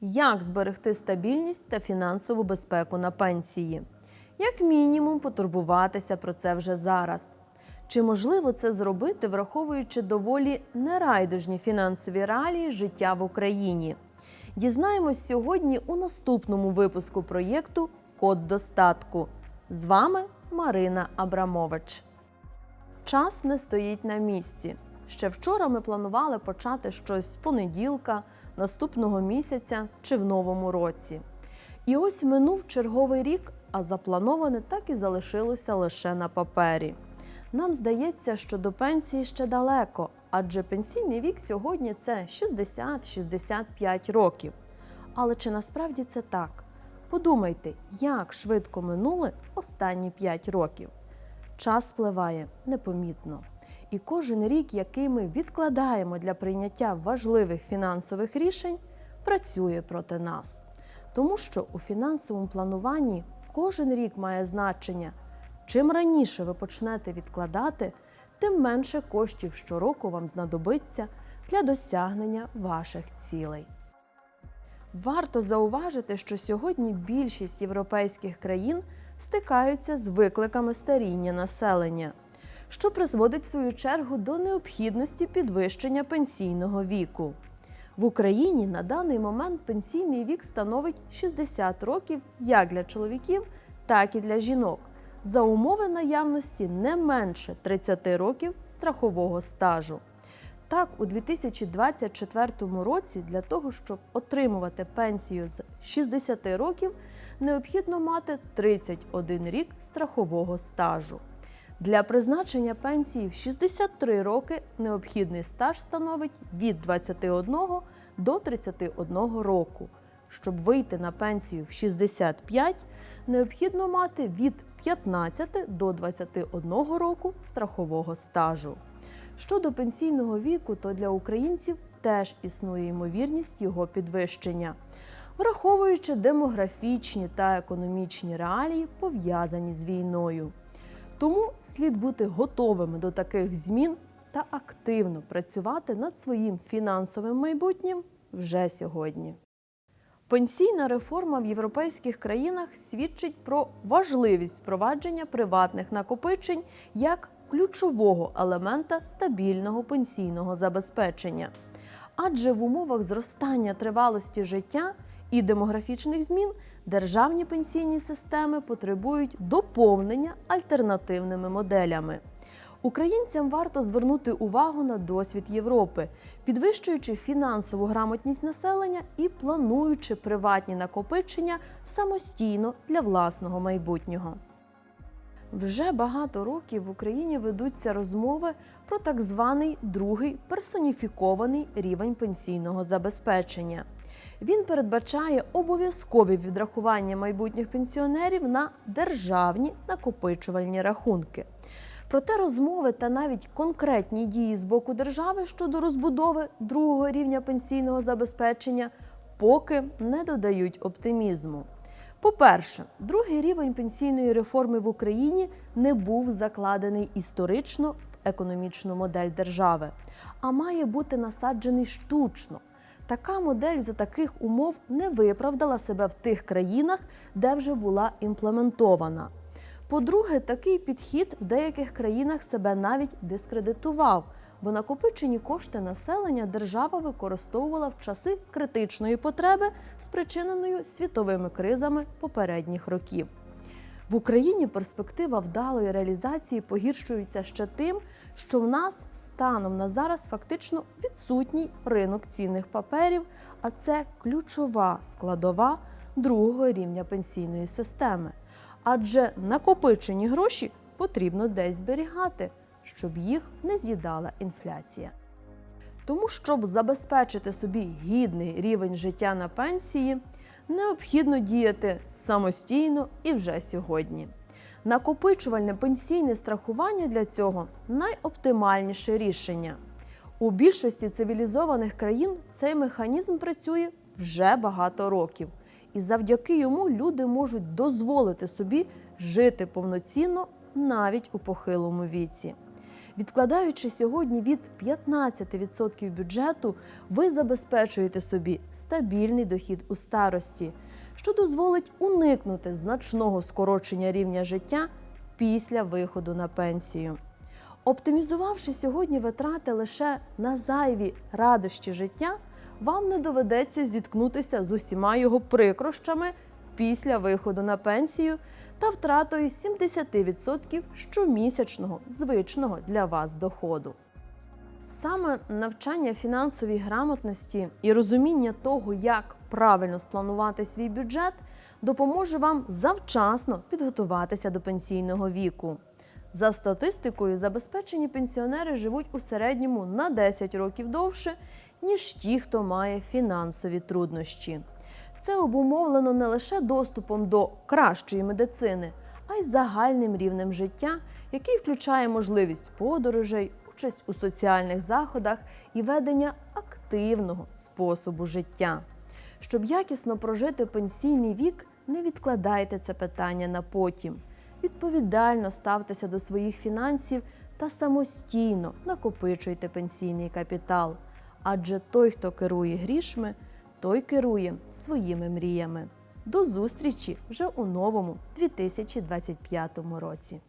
як зберегти стабільність та фінансову безпеку на пенсії. Як мінімум, потурбуватися про це вже зараз. Чи можливо це зробити, враховуючи доволі нерайдужні фінансові реалії життя в Україні? Дізнаємось сьогодні у наступному випуску проєкту Код достатку. З вами Марина Абрамович. Час не стоїть на місці. Ще вчора ми планували почати щось з понеділка, наступного місяця чи в новому році. І ось минув черговий рік, а заплановане так і залишилося лише на папері. Нам здається, що до пенсії ще далеко, адже пенсійний вік сьогодні це 60-65 років. Але чи насправді це так? Подумайте, як швидко минули останні 5 років. Час спливає непомітно. І кожен рік, який ми відкладаємо для прийняття важливих фінансових рішень, працює проти нас. Тому що у фінансовому плануванні кожен рік має значення. Чим раніше ви почнете відкладати, тим менше коштів щороку вам знадобиться для досягнення ваших цілей. Варто зауважити, що сьогодні більшість європейських країн стикаються з викликами старіння населення, що призводить в свою чергу до необхідності підвищення пенсійного віку. В Україні на даний момент пенсійний вік становить 60 років як для чоловіків, так і для жінок, за умови наявності не менше 30 років страхового стажу. Так, у 2024 році для того, щоб отримувати пенсію з 60 років, необхідно мати 31 рік страхового стажу. Для призначення пенсії в 63 роки необхідний стаж становить від 21 до 31 року. Щоб вийти на пенсію в 65, необхідно мати від 15 до 21 року страхового стажу. Щодо пенсійного віку, то для українців теж існує ймовірність його підвищення, враховуючи демографічні та економічні реалії, пов'язані з війною. Тому слід бути готовими до таких змін та активно працювати над своїм фінансовим майбутнім вже сьогодні. Пенсійна реформа в європейських країнах свідчить про важливість впровадження приватних накопичень як ключового елемента стабільного пенсійного забезпечення. Адже в умовах зростання тривалості життя і демографічних змін державні пенсійні системи потребують доповнення альтернативними моделями. Українцям варто звернути увагу на досвід Європи, підвищуючи фінансову грамотність населення і плануючи приватні накопичення самостійно для власного майбутнього. Вже багато років в Україні ведуться розмови про так званий другий персоніфікований рівень пенсійного забезпечення. Він передбачає обов'язкові відрахування майбутніх пенсіонерів на державні накопичувальні рахунки. Проте розмови та навіть конкретні дії з боку держави щодо розбудови другого рівня пенсійного забезпечення поки не додають оптимізму. По-перше, другий рівень пенсійної реформи в Україні не був закладений історично в економічну модель держави, а має бути насаджений штучно. Така модель за таких умов не виправдала себе в тих країнах, де вже була імплементована. По-друге, такий підхід в деяких країнах себе навіть дискредитував, бо накопичені кошти населення держава використовувала в часи критичної потреби, спричиненої світовими кризами попередніх років. В Україні перспектива вдалої реалізації погіршується ще тим, що в нас станом на зараз фактично відсутній ринок цінних паперів, а це ключова складова другого рівня пенсійної системи. Адже накопичені гроші потрібно десь зберігати, щоб їх не з'їдала інфляція. Тому, щоб забезпечити собі гідний рівень життя на пенсії, необхідно діяти самостійно і вже сьогодні. Накопичувальне пенсійне страхування для цього найоптимальніше рішення. У більшості цивілізованих країн цей механізм працює вже багато років, і завдяки йому люди можуть дозволити собі жити повноцінно навіть у похилому віці. Відкладаючи сьогодні від 15% бюджету, ви забезпечуєте собі стабільний дохід у старості, що дозволить уникнути значного скорочення рівня життя після виходу на пенсію. Оптимізувавши сьогодні витрати лише на зайві радощі життя, вам не доведеться зіткнутися з усіма його прикрощами після виходу на пенсію та втратою 70% щомісячного звичного для вас доходу. Саме навчання фінансовій грамотності і розуміння того, як правильно спланувати свій бюджет, допоможе вам завчасно підготуватися до пенсійного віку. За статистикою, забезпечені пенсіонери живуть у середньому на 10 років довше, ніж ті, хто має фінансові труднощі. Це обумовлено не лише доступом до кращої медицини, а й загальним рівнем життя, який включає можливість подорожей, участь у соціальних заходах і ведення активного способу життя. Щоб якісно прожити пенсійний вік, не відкладайте це питання на потім. Відповідально ставтеся до своїх фінансів та самостійно накопичуйте пенсійний капітал. Адже той, хто керує грішми, той керує своїми мріями. До зустрічі вже у новому 2025 році.